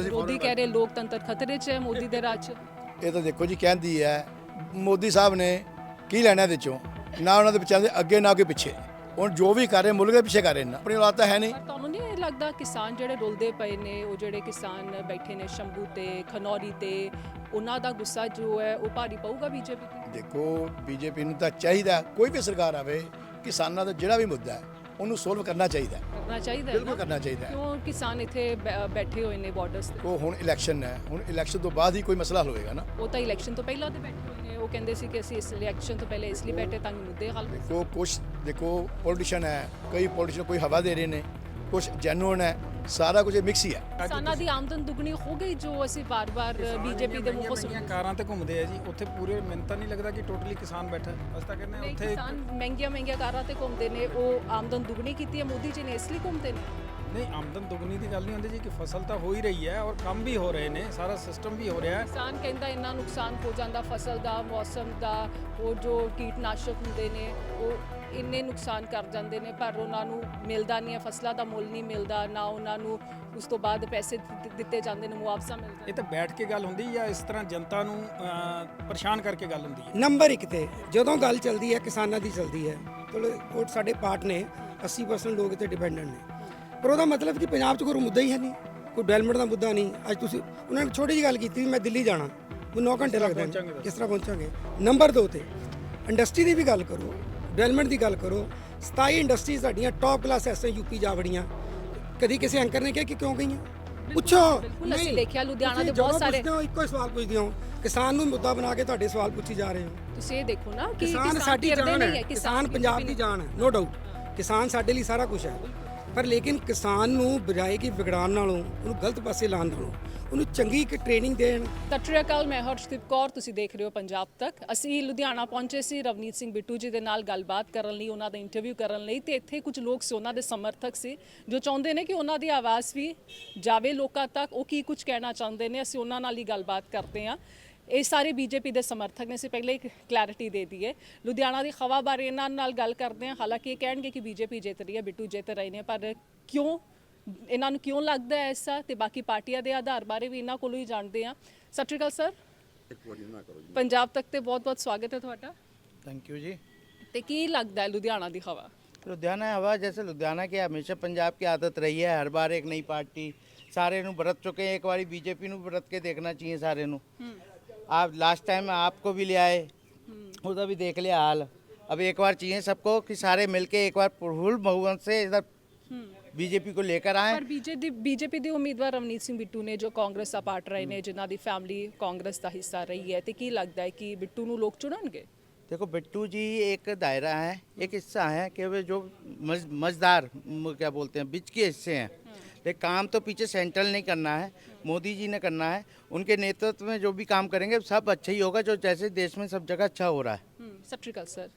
ਦਿੰਦੇ ਸੀ ਵਿਰੋਧੀ ਕਹਿ ਰਹੇ ਲੋਕਤੰਤਰ ਖਤਰੇ 'ਚ ਹੈ ਮੋਦੀ ਦੇ ਰਾਜ 'ਚ। ਇਹ ਤਾਂ ਦੇਖੋ ਜੀ ਕਹਿੰਦੀ ਹੈ ਮੋਦੀ ਸਾਹਿਬ ਨੇ ਕੀ ਲੈਣਾ ਇਹਦੇ ਚੋਂ? ਨਾ ਉਹਨਾਂ ਦੇ ਬੱਚਿਆਂ ਦੇ ਅੱਗੇ ਨਾ ਕੋਈ ਪਿੱਛੇ। ਹੁਣ ਜੋ ਵੀ ਕਰ ਰਹੇ ਮੁਲਕ ਦੇ ਪਿੱਛੇ ਕਰ ਰਹੇ ਨੇ। ਆਪਣੀ ਔਲਾਦ ਤਾਂ ਹੈ ਨਹੀਂ। ਪਰ ਤੁਹਾਨੂੰ ਨਹੀਂ ਇਹ ਲੱਗਦਾ ਕਿਸਾਨ ਜਿਹੜੇ ਰੁਲਦੇ ਪਏ ਨੇ ਉਹ ਜਿਹੜੇ ਕਿਸਾਨ ਬੈਠੇ ਨੇ ਸ਼ੰਭੂ ਤੇ ਖਨੌਰੀ ਤੇ ਉਹਨਾਂ ਦਾ ਗੁੱਸਾ ਜੋ ਹੈ ਉਹ ਭਾਰੀ ਪਊਗਾ ਬੀਜੇਪੀ ਤੇ? ਦੇਖੋ ਬੀਜੇਪੀ ਨੂੰ ਤਾਂ ਚਾਹੀਦਾ ਕੋਈ ਵੀ ਸਰਕਾਰ ਆਵੇ ਕਿਸਾਨਾਂ ਦਾ ਜਿਹੜਾ ਵੀ ਮੁੱਦਾ ਹੈ ਉਹਨੂੰ ਸੋਲਵ ਕਰਨਾ ਚਾਹੀਦਾ ਹੈ। ਕਰਨਾ ਚਾਹੀਦਾ ਹੈ ਬਿਲਕੁਲ ਕਰਨਾ ਚਾਹੀਦਾ ਹੈ। ਕਿਉਂ ਕਿਸਾਨ ਇੱਥੇ ਬੈ- ਬੈਠੇ ਹੋਏ ਨੇ ਬਾਰਡਰਸ ਤੇ? ਉਹ ਹੁਣ ਇਲੈਕਸ਼ਨ ਹੈ। ਹੁਣ ਇਲੈਕਸ਼ਨ ਤੋਂ ਬਾਅਦ ਹੀ ਕੋਈ ਮਸਲਾ ਹੱਲ ਹੋਏਗਾ ਨਾ। ਉਹ ਤਾਂ ਇਲੈਕਸ਼ਨ ਤੋਂ ਪਹਿਲਾਂ ਤੇ ਬੈਠੇ ਹੋਏ ਨੇ। ਉਹ ਕਹਿੰਦੇ ਸੀ ਕਿ ਅਸੀਂ ਇਸ ਇਲੈਕਸ਼ਨ ਤੋਂ ਪਹਿਲੇ ਇਸ ਲਈ ਬੈਠੇ ਤਾਂ ਕਿ ਮੁੱਦੇ ਹੱਲ। ਹੋ ਦੇਖੋ ਕੁਛ ਦੇਖੋ ਪੋਲੀਟੀਸ਼ੀਅਨ ਹੈ। ਕਈ ਪੋਲੀਟੀਸ਼ੀਅਨ ਕੋਈ ਹਵਾ ਦੇ ਰਹੇ ਨੇ। ਕੁਛ ਜੈਨੂਨ ਹੈ। ਸਾਰਾ ਕੁਝ ਮਿਕਸ ਹੀ ਹੈ। ਕਿਸਾਨਾਂ ਦੀ ਆਮਦਨ ਦੁੱਗਣੀ ਹੋ ਗਈ ਜੋ ਅਸੀਂ ਵਾਰ-ਵਾਰ ਬੀਜੇਪੀ ਦੇ ਮੂੰਹੋਂ ਸੁਣਦੇ ਮਹਿੰਗੀਆਂ ਕਾਰਾਂ ਤੇ ਘੁੰਮਦੇ ਆ ਜੀ ਉੱਥੇ ਪੂਰੇ ਮੈਨੂੰ ਤਾਂ ਨਹੀਂ ਲੱਗਦਾ ਕਿ ਟੋਟਲੀ ਕਿਸਾਨ ਬੈਠਾ। ਅਸੀਂ ਤਾਂ ਕਹਿੰਦੇ ਨਹੀਂ ਉੱਥੇ ਕਿਸਾਨ ਮਹਿੰਗੀਆਂ ਮਹਿੰਗੀਆਂ ਕਾਰਾਂ ਤੇ ਘੁੰਮਦੇ ਨੇ ਉਹ ਆਮਦਨ ਦੁੱਗਣੀ ਕੀਤੀ ਹੈ ਮੋਦੀ ਜੀ ਨੇ ਇਸ ਲਈ ਘੁੰਮਦੇ ਨੇ? ਨਹੀਂ ਆਮਦਨ ਦੁਗਣੀ ਦੀ ਗੱਲ ਨਹੀਂ ਹੁੰਦੀ ਜੀ ਕਿ ਫਸਲ ਤਾਂ ਹੋ ਹੀ ਰਹੀ ਹੈ ਔਰ ਕੰਮ ਵੀ ਹੋ ਰਹੇ ਨੇ ਸਾਰਾ ਸਿਸਟਮ ਵੀ ਹੋ ਰਿਹਾ ਹੈ। ਕਿਸਾਨ ਕਹਿੰਦਾ ਇੰਨਾ ਨੁਕਸਾਨ ਹੋ ਜਾਂਦਾ ਫਸਲ ਦਾ ਮੌਸਮ ਦਾ ਉਹ ਜੋ ਕੀਟਨਾਸ਼ਕ ਹੁੰਦੇ ਨੇ ਉਹ ਇੰਨੇ ਨੁਕਸਾਨ ਕਰ ਜਾਂਦੇ ਨੇ ਪਰ ਉਹਨਾਂ ਨੂੰ ਮਿਲਦਾ ਨਹੀਂ ਹੈ ਫਸਲਾਂ ਦਾ ਮੁੱਲ ਨਹੀਂ ਮਿਲਦਾ ਨਾ ਉਹਨਾਂ ਨੂੰ ਉਸ ਤੋਂ ਬਾਅਦ ਪੈਸੇ ਦਿੱਤੇ- ਜਾਂਦੇ ਨੇ ਮੁਆਵਜ਼ਾ ਮਿਲਦਾ ਇਹ ਤਾਂ ਬੈਠ ਕੇ ਗੱਲ ਹੁੰਦੀ ਜਾਂ ਇਸ ਤਰ੍ਹਾਂ ਜਨਤਾ ਨੂੰ ਪਰੇਸ਼ਾਨ ਕਰਕੇ ਗੱਲ ਹੁੰਦੀ ਹੈ? ਨੰਬਰ 1 ਤੇ ਜਦੋਂ ਗੱਲ ਚੱਲਦੀ ਹੈ ਕਿਸਾਨਾਂ ਦੀ ਚੱਲਦੀ ਹੈ ਚਲੋ ਉਹ ਸਾਡੇ ਪਾਰਟ ਨੇ 80% ਲੋਕ ਤੇ ਡਿਪੈਂਡੈਂਟ ਨੇ। ਪਰ ਉਹਦਾ ਮਤਲਬ ਕਿ ਪੰਜਾਬ 'ਚ ਕੋਈ ਮੁੱਦਾ ਹੀ ਹੈ ਨਹੀਂ ਕੋਈ ਡਵੈਲਪਮੈਂਟ ਦਾ ਮੁੱਦਾ ਨਹੀਂ। ਅੱਜ ਤੁਸੀਂ ਉਹਨਾਂ ਨੇ ਛੋਟੀ ਜਿਹੀ ਗੱਲ ਕੀਤੀ ਵੀ ਮੈਂ ਦਿੱਲੀ ਜਾਣਾ ਮੈਨੂੰ 9 ਘੰਟੇ ਲੱਗਦੇ ਨੇ ਕਿਸ ਤਰ੍ਹਾਂ ਪਹੁੰਚਾਂਗੇ। ਨੰਬਰ 2 ਤੇ ਇੰਡਸਟਰੀ ਦੀ ਵੀ ਗੱਲ ਕਰੋ ਡਵੈਲਪਮੈਂਟ ਦੀ ਗੱਲ ਕਰੋ 27 ਇੰਡਸਟਰੀਜ਼ ਸਾਡੀਆਂ ਟੌਪ ਕਲਾਸ ਐਸ ਯੂਪੀ ਜਾ ਵੜੀਆਂ। ਕਦੀ ਕਿਸੇ ਐਂਕਰ ਨੇ ਕਿਹਾ ਕਿ ਕਿਉਂ ਗਈਆਂ? ਪੁੱਛੋ। ਬਿਲਕੁਲ, ਅਸੀਂ। ਦੇਖਿਆ ਲੁਧਿਆਣਾ ਦੇ ਬਹੁਤ ਸਾਰੇ- ਇੱਕੋ ਹੀ ਸਵਾਲ ਪੁੱਛਦੇ ਹੋ। ਕਿਸਾਨ ਨੂੰ ਮੁੱਦਾ ਬਣਾ ਕੇ ਤੁਹਾਡੇ ਸਵਾਲ ਪੁੱਛੀ ਜਾ ਰਹੇ ਹੋ। ਤੁਸੀਂ ਇਹ ਦੇਖੋ ਨਾ ਕਿ ਕਿਸਾਨ ਸਾਡੀ ਜਾਨ ਹੈ ਕਿਸਾਨ ਪੰਜਾਬ ਦੀ ਜਾਨ ਹੈ ਨੋ ਡਾਊਟ ਕਿਸਾਨ ਸਾਡੇ ਲਈ ਸਾਰਾ ਕੁਝ ਹੈ। ਪਰ ਲੇਕਿਨ ਕਿਸਾਨ ਨੂੰ ਬਜਾਏ ਕਿ ਵਿਗੜਾਉਣ ਨਾਲੋਂ ਉਹਨੂੰ ਗਲਤ ਪਾਸੇ ਲਾਉਣ ਨਾਲੋਂ ਉਹਨੂੰ ਚੰਗੀ ਇੱਕ ਟ੍ਰੇਨਿੰਗ ਦੇਣ। ਸਤਿ ਸ਼੍ਰੀ ਅਕਾਲ, ਮੈਂ ਹਰਸ਼ਦੀਪ ਕੌਰ, ਤੁਸੀਂ ਦੇਖ ਰਹੇ ਹੋ ਪੰਜਾਬ ਤੱਕ। ਅਸੀਂ ਲੁਧਿਆਣਾ ਪਹੁੰਚੇ ਸੀ ਰਵਨੀਤ ਸਿੰਘ ਬਿੱਟੂ ਜੀ ਦੇ ਨਾਲ ਗੱਲਬਾਤ ਕਰਨ ਲਈ, ਉਹਨਾਂ ਦਾ ਇੰਟਰਵਿਊ ਕਰਨ ਲਈ, ਤੇ ਇੱਥੇ ਕੁਝ ਲੋਕ ਸੀ, ਉਹਨਾਂ ਦੇ ਸਮਰਥਕ ਸੀ, ਜੋ ਚਾਹੁੰਦੇ ਨੇ ਕਿ ਉਹਨਾਂ ਦੀ ਆਵਾਜ਼ ਵੀ ਜਾਵੇ ਲੋਕਾਂ ਤੱਕ। ਉਹ ਕੀ ਕੁਝ ਕਹਿਣਾ ਚਾਹੁੰਦੇ ਨੇ, ਅਸੀਂ ਉਹਨਾਂ ਨਾਲ ਹੀ ਗੱਲਬਾਤ ਕਰਦੇ ਹਾਂ। ਇਹ ਸਾਰੇ ਬੀਜੇਪੀ ਦੇ ਸਮਰਥਕ ਨੇ, ਅਸੀਂ ਪਹਿਲੇ ਇੱਕ ਕਲੈਰਿਟੀ ਦੇ ਦਈਏ। ਲੁਧਿਆਣਾ ਦੀ ਖਵਾ ਬਾਰੇ ਇਹਨਾਂ ਨਾਲ ਗੱਲ ਕਰਦੇ ਹਾਂ। ਹਾਲਾਂਕਿ ਇਹ ਕਹਿਣਗੇ ਕਿ ਬੀਜੇਪੀ ਜਿੱਤ ਰਹੀ ਹੈ, ਬਿੱਟੂ ਜਿੱਤ ਰਹੇ ਨੇ, ਪਰ ਕਿਉਂ ਇਹਨਾਂ ਨੂੰ ਕਿਉਂ ਲੱਗਦਾ ਹੈ ਐਸਾ ਤੇ ਬਾਕੀ ਪਾਰਟੀਆਂ ਦੇ ਆਧਾਰ ਬਾਰੇ ਵੀ ਇਹਨਾਂ ਕੋਲੋਂ ਹੀ ਜਾਣਦੇ ਆ ਸਤਿ ਸ਼੍ਰੀ ਅਕਾਲ ਸਰ ਪੰਜਾਬ ਤੱਕ ਤੇ ਬਹੁਤ-ਬਹੁਤ ਸਵਾਗਤ ਹੈ ਤੁਹਾਡਾ थैंक यू जी ਤੇ ਕੀ ਲੱਗਦਾ ਹੈ ਲੁਧਿਆਣਾ ਦੀ ਹਵਾ ਲੁਧਿਆਣਾ ਹਵਾ ਜੈਸੇ ਲੁਧਿਆਣਾ ਕੀ ਹਮੇਸ਼ਾ ਪੰਜਾਬ की आदत रही है हर बार एक नई पार्टी सारे ਨੂੰ बरत चुके हैं एक बारी बीजेपी ਨੂੰ बरत के देखना चाहिए सारे ਨੂੰ आप लास्ट टाइम आपको भी ले आए उधर भी देख लिया हाल अब एक बार चाहिए सबको कि सारे मिलके एक बार फुल बहुमत से इधर बीजेपी को लेकर आए ਪਰ ਬੀਜੇਪੀ ਬੀਜੇਪੀ ਦੇ ਉਮੀਦਵਾਰ ਰਵਨੀਤ ਸਿੰਘ ਬਿੱਟੂ ਨੇ ਜੋ ਕਾਂਗਰਸ ਦਾ ਪਾਰਟ ਰਹੇ ਨੇ ਜਿਨ੍ਹਾਂ ਦੀ ਫੈਮਿਲੀ ਕਾਂਗਰਸ ਦਾ ਹਿੱਸਾ ਰਹੀ ਹੈ ਤੇ ਕੀ ਲੱਗਦਾ ਹੈ ਕਿ ਬਿੱਟੂ ਨੂੰ ਲੋਕ ਚੁਣਨਗੇ देखो बिट्टू जी एक दायरा है एक हिस्सा है कि वे जो मज, मजदार म- क्या बोलते हैं बीच के हिस्से हैं लेकिन काम तो पीछे सेंट्रल नहीं करना है मोदी जी ने करना है उनके नेतृत्व में जो भी काम करेंगे सब अच्छा ही होगा जो जैसे देश में सब जगह अच्छा हो रहा है ਹਮ, ਸਤਿ ਸ਼੍ਰੀ ਅਕਾਲ ਸਰ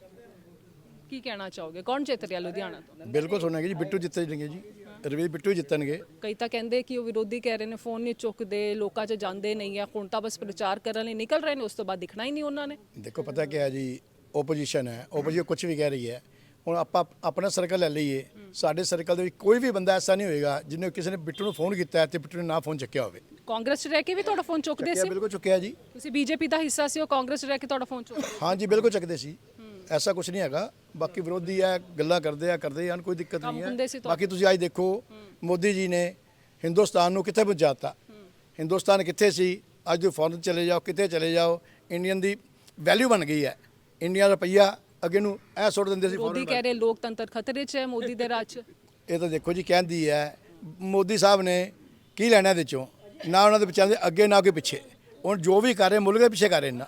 ਕੀ ਕਹਿਣਾ ਚਾਹੋਗੇ? ਕੌਣ ਜਿੱਤ ਰਿਹਾ ਲੁਧਿਆਣਾ ਤੋਂ? ਬਿਲਕੁਲ ਸੁਣਾਂਗੇ ਜੀ ਬਿੱਟੂ ਜਿੱਤਣਗੇ ਜੀ। ਰਵੀ ਬਿੱਟੂ ਹੀ ਜਿੱਤਣਗੇ। ਕਈ ਤਾਂ ਕਹਿੰਦੇ ਕਿ ਉਹ ਵਿਰੋਧੀ ਕਹਿ ਰਹੇ ਨੇ ਫੋਨ ਨਹੀਂ ਚੁੱਕਦੇ ਲੋਕਾਂ 'ਚ ਜਾਂਦੇ ਨਹੀਂ ਆ ਹੁਣ ਤਾਂ ਬਸ ਪ੍ਰਚਾਰ ਕਰਨ ਲਈ ਨਿਕਲ ਰਹੇ ਨੇ ਉਸ ਤੋਂ ਬਾਅਦ ਦਿਖਣਾ ਹੀ ਨਹੀਂ ਉਹਨਾਂ ਨੇ। ਦੇਖੋ ਪਤਾ ਕੀ ਹੈ ਜੀ ਓਪੋਜੀਸ਼ਨ ਹੈ ਓਪੋਜੀਸ਼ਨ ਕੁਝ ਵੀ ਕਹਿ ਰਹੀ ਹੈ। ਹੁਣ ਆਪਾਂ ਆਪਣਾ ਸਰਕਲ ਲੈ ਲਈਏ ਸਾਡੇ ਸਰਕਲ ਦੇ ਵਿੱਚ ਕੋਈ ਵੀ ਬੰਦਾ ਐਸਾ ਨਹੀਂ ਹੋਏਗਾ ਜਿਹਨੇ ਕਿਸੇ ਨੇ ਬਿੱਟੂ ਨੂੰ ਫੋਨ ਕੀਤਾ ਹੈ ਤੇ ਬਿੱਟੂ ਨੇ ਨਾ ਫੋਨ ਚੱਕਿਆ ਹੋਵੇ। ਕਾਂਗਰਸ 'ਚ ਰਹਿ ਕੇ ਵੀ ਤੁਹਾਡਾ ਫੋਨ ਚੁੱਕਦੇ ਸੀ? ਬਿਲਕੁਲ ਚੁੱਕਿਆ ਜੀ। ਤੁਸੀਂ ਬੀਜੇਪੀ ਦਾ ਹਿੱਸਾ ਸੀ ਉਹ ਕਾਂਗਰਸ 'ਚ ਰਹਿ ਕੇ ਤੁਹਾਡਾ ਫੋਨ ਚੁੱਕਦੇ ਹਾਂਜੀ ਬਿਲਕੁਲ ਚੱਕਦੇ ਸੀ। ਐਸਾ ਕੁਝ ਨਹੀਂ ਹੈਗਾ। ਬਾਕੀ ਵਿਰੋਧੀ ਹੈ ਗੱਲਾਂ ਕਰਦੇ ਆ ਕਰਦੇ ਹਨ ਕੋਈ ਦਿੱਕਤ ਕੰਮ ਨਹੀਂ ਹੁੰਦੇ ਸੀ ਹੈ। ਬਾਕੀ ਤੁਸੀਂ ਅੱਜ ਦੇਖੋ ਮੋਦੀ ਜੀ ਨੇ ਹਿੰਦੁਸਤਾਨ ਨੂੰ ਕਿੱਥੇ ਪਹੁੰਚਾਤਾ? ਹਿੰਦੁਸਤਾਨ ਕਿੱਥੇ ਸੀ? ਅੱਜ ਜੋ ਫੋਰਨ ਚਲੇ ਜਾਓ ਕਿਤੇ ਚਲੇ ਜਾਓ? ਇੰਡੀਅਨ ਦੀ ਵੈਲਿਊ ਬਣ ਗਈ ਹੈ। ਇੰਡੀਆ ਦਾ ਰੁਪਈਆ ਅੱਗੇ ਨੂੰ ਇਹ ਸੁੱਟ ਦਿੰਦੇ ਸੀ ਵਿਰੋਧੀ ਫੋਰਨ ਕਹਿ ਰਹੇ ਲੋਕਤੰਤਰ ਖਤਰੇ 'ਚ ਹੈ ਮੋਦੀ ਦੇ ਰਾਜ 'ਚ। ਇਹ ਤਾਂ ਦੇਖੋ ਜੀ ਕਹਿੰਦੀ ਹੈ ਮੋਦੀ ਸਾਹਿਬ ਨੇ ਕੀ ਲੈਣਾ ਇਹਦੇ ਚੋਂ? ਨਾ ਉਹਨਾਂ ਦੇ ਦੇ ਅੱਗੇ ਨਾ ਕੋਈ ਪਿੱਛੇ। ਹੁਣ ਜੋ ਵੀ ਕਰ ਰਹੇ ਮੁਲਕ ਦੇ ਪਿੱਛੇ ਕਰ ਰਹੇ ਨਾ।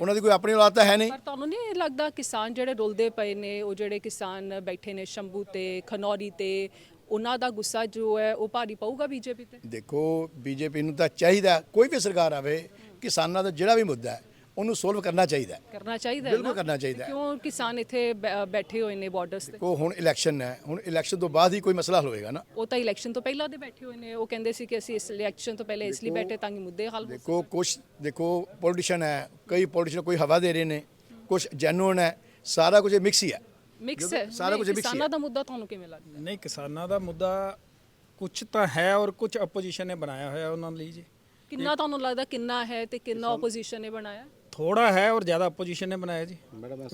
ਉਹਨਾਂ ਦੀ ਕੋਈ ਆਪਣੀ ਔਲਾਦ ਤਾਂ ਹੈ ਨਹੀਂ। ਪਰ ਤੁਹਾਨੂੰ ਨਹੀਂ ਲੱਗਦਾ ਕਿਸਾਨ ਜਿਹੜੇ ਰੁਲਦੇ ਪਏ ਨੇ ਉਹ ਜਿਹੜੇ ਕਿਸਾਨ ਬੈਠੇ ਨੇ ਸ਼ੰਭੂ ਤੇ ਖਨੌਰੀ ਤੇ ਉਹਨਾਂ ਦਾ ਗੁੱਸਾ ਜੋ ਹੈ ਉਹ ਭਾਰੀ ਪਊਗਾ ਬੀਜੇਪੀ ਤੇ? ਦੇਖੋ ਬੀਜੇਪੀ ਨੂੰ ਤਾਂ ਚਾਹੀਦਾ ਕੋਈ ਵੀ ਸਰਕਾਰ ਆਵੇ ਕਿਸਾਨਾਂ ਦਾ ਜਿਹੜਾ ਵੀ ਮੁੱਦਾ ਹੈ ਉਹਨੂੰ ਸੋਲਵ ਕਰਨਾ ਚਾਹੀਦਾ ਹੈ। ਕਰਨਾ ਚਾਹੀਦਾ ਹੈ ਬਿਲਕੁਲ ਨਾ? ਕਰਨਾ ਚਾਹੀਦਾ ਹੈ। ਕਿਉਂ ਕਿਸਾਨ ਇੱਥੇ ਬੈ- ਬੈਠੇ ਹੋਏ ਨੇ ਬਾਰਡਰਸ ਤੇ? ਕੋ ਹੁਣ ਇਲੈਕਸ਼ਨ ਹੈ। ਹੁਣ ਇਲੈਕਸ਼ਨ ਤੋਂ ਬਾਅਦ ਹੀ ਕੋਈ ਮਸਲਾ ਹੱਲ ਹੋਏਗਾ ਨਾ। ਉਹ ਤਾਂ ਇਲੈਕਸ਼ਨ ਤੋਂ ਪਹਿਲਾਂ ਦੇ ਬੈਠੇ ਹੋਏ ਨੇ। ਉਹ ਕਹਿੰਦੇ ਸੀ ਕਿ ਅਸੀਂ ਇਸ ਇਲੈਕਸ਼ਨ ਤੋਂ ਪਹਿਲੇ ਇਸ ਲਈ ਬੈਠੇ ਤਾਂ ਕਿ ਮੁੱਦੇ ਹੱਲ ਹੋ ਦੇਖੋ ਕੁਛ ਦੇਖੋ ਪੋਲੀਟੀਸ਼ੀਅਨ ਹੈ। ਕਈ ਪੋਲੀਟੀਸ਼ੀਅਨ ਕੋਈ ਹਵਾ ਦੇ ਰਹੇ ਨੇ। ਕੁਛ ਜੈਨੂਨ ਹੈ। ਸਾਰਾ ਕੁਝ ਮਿਕਸ ਹੀ ਹੈ। ਮਿਕਸ ਹੈ। ਸਾਰਾ ਕੁਝ mix ਹੀ ਕਿਸਾਨਾਂ ਹੈ। ਦਾ ਮੁੱਦਾ ਤੁਹਾਨੂੰ ਕਿਵੇਂ ਲੱਗਦਾ? ਨਹੀਂ ਕਿਸਾਨਾਂ ਦਾ ਮੁੱਦਾ ਕੁਝ ਤਾਂ ਹੈ ਔਰ ਕੁਝ ਆਪੋਜੀਸ਼ਨ ਨੇ ਬਣਾਇਆ ਹੋਇਆ ਉਹਨਾਂ ਲਈ ਜੀ। ਕਿੰਨਾ ਤੁਹਾਨੂੰ ਲੱਗਦਾ ਕਿੰਨਾ ਹੈ ਤੇ ਕਿੰਨਾ ਆਪੋਜੀਸ਼ਨ ਨੇ ਬਣਾਇਆ? ਥੋੜਾ ਹੈ ਔਰ ਜ਼ਿਆਦਾ ਆਪੋਜੀਸ਼ਨ ਨੇ ਬਣਾਇਆ ਜੀ।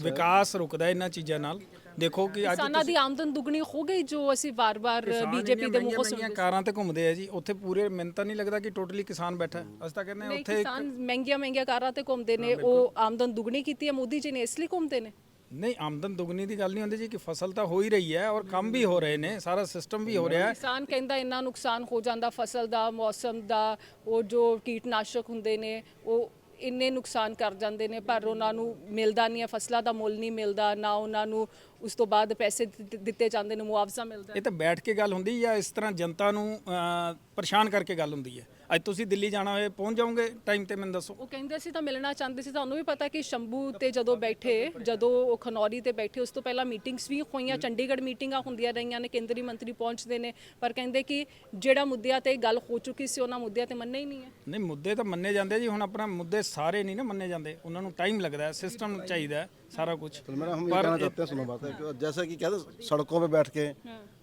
ਵਿਕਾਸ ਰੁਕਦਾ ਇਹਨਾਂ ਚੀਜ਼ਾਂ ਨਾਲ। ਦੇਖੋ ਕਿ ਅੱਜ ਕਿਸਾਨਾਂ ਦੀ ਆਮਦਨ ਦੁੱਗਣੀ ਹੋ ਗਈ ਜੋ ਅਸੀਂ ਵਾਰ-ਵਾਰ ਬੀਜੇਪੀ ਦੇ ਮੂੰਹੋਂ ਸੁਣਦੇ ਕਾਰਾਂ ਤੇ ਘੁੰਮਦੇ ਆ ਜੀ। ਉੱਥੇ ਪੂਰੇ ਮੈਨੂੰ ਤਾਂ ਨਹੀਂ ਲੱਗਦਾ ਕਿ ਟੋਟਲੀ ਕਿਸਾਨ ਬੈਠਾ ਹੈ। ਅਸੀਂ ਤਾਂ ਕਹਿੰਦੇ ਹਾਂ ਉੱਥੇ ਕਿਸਾਨ ਮਹਿੰਗੀਆਂ ਮਹਿੰਗੀਆਂ ਕਾਰਾਂ ਤੇ ਘੁੰਮਦੇ ਨੇ। ਉਹ ਆਮਦਨ ਦੁੱਗਣੀ ਕੀਤੀ ਹੈ ਮੋਦੀ ਜੀ ਨੇ ਇਸ ਲਈ ਘੁੰਮਦੇ ਨੇ। ਨਹੀਂ ਆਮਦਨ ਦੁਗਣੀ ਦੀ ਗੱਲ ਨਹੀਂ ਹੁੰਦੀ ਜੀ ਕਿ ਫਸਲ ਤਾਂ ਹੋ ਹੀ ਰਹੀ ਹੈ ਔਰ ਕੰਮ ਵੀ ਹੋ ਰਹੇ ਨੇ। ਸਾਰਾ ਸਿਸਟਮ ਵੀ ਹੋ ਰਿਹਾ ਹੈ। ਕਿਸਾਨ ਕਹਿੰਦਾ ਇੰਨਾ ਨੁਕਸਾਨ ਹੋ ਜਾਂਦਾ ਫਸਲ ਦਾ ਮੌਸਮ ਦਾ ਉਹ ਜੋ ਕੀਟਨਾਸ਼ਕ ਹੁੰਦੇ ਨੇ ਉਹ ਇੰਨੇ ਨੁਕਸਾਨ ਕਰ ਜਾਂਦੇ ਨੇ ਪਰ ਉਹਨਾਂ ਨੂੰ ਮਿਲਦਾ ਨਹੀਂ ਹੈ ਫਸਲਾਂ ਦਾ ਮੁੱਲ ਨਹੀਂ ਮਿਲਦਾ ਨਾ ਉਹਨਾਂ ਨੂੰ ਉਸ ਤੋਂ ਬਾਅਦ ਪੈਸੇ ਦਿੱਤੇ- ਦਿੱਤੇ ਜਾਂਦੇ ਨੇ ਮੁਆਵਜ਼ਾ ਮਿਲਦਾ ਹੈ। ਇਹ ਤਾਂ ਬੈਠ ਕੇ ਗੱਲ ਹੁੰਦੀ ਜਾਂ ਇਸ ਤਰ੍ਹਾਂ ਜਨਤਾ ਨੂੰ ਅਹ, ਪਰੇਸ਼ਾਨ ਕਰਕੇ ਗੱਲ ਹੁੰਦੀ ਹੈ ਅੱਜ ਤੁਸੀਂ ਦਿੱਲੀ ਜਾਣਾ ਹੋਏ ਪਹੁੰਚ ਜਾਓਗੇ ਟਾਈਮ ਤੇ ਮੈਨੂੰ ਦੱਸੋ ਉਹ ਕਹਿੰਦੇ ਸੀ ਤਾਂ ਮਿਲਣਾ ਚਾਹੁੰਦੇ ਸੀ ਤੁਹਾਨੂੰ ਵੀ ਪਤਾ ਕਿ ਸ਼ੰਭੂ ਤੇ ਜਦੋਂ ਬੈਠੇ ਜਦੋਂ ਉਹ ਖਨੌਰੀ ਤੇ ਬੈਠੇ ਉਸ ਤੋਂ ਪਹਿਲਾਂ ਮੀਟਿੰਗਸ ਵੀ ਹੋਈਆਂ ਚੰਡੀਗੜ੍ਹ ਮੀਟਿੰਗਾਂ ਹੁੰਦੀਆਂ ਰਹੀਆਂ ਨੇ ਕੇਂਦਰੀ ਮੰਤਰੀ ਪਹੁੰਚਦੇ ਨੇ ਪਰ ਕਹਿੰਦੇ ਕਿ ਜਿਹੜਾ ਮੁੱਦਿਆਂ ਤੇ ਗੱਲ ਹੋ ਚੁੱਕੀ ਸੀ ਉਹਨਾਂ ਮੁੱਦਿਆਂ ਤੇ ਮੰਨੇ ਹੀ ਨਹੀਂ ਹੈ ਨਹੀਂ ਮੁੱਦੇ ਤਾਂ ਮੰਨੇ ਜਾਂਦੇ ਜੀ ਹੁਣ ਆਪਣਾ ਮੁੱਦੇ ਸਾਰੇ ਨਹੀਂ ਨਾ ਮੰਨੇ ਜਾਂਦੇ ਉਹਨਾਂ ਨੂੰ ਟਾਈਮ ਲੱਗਦਾ ਹੈ ਸਿਸਟਮ ਚਾਹੀਦਾ ਹੈ ਸਾਰਾ ਕੁਝ तो मैडम हम ये कहना चाहते हैं सुनो बात है कि जैसा कि कहते हैं सड़कों पे बैठ के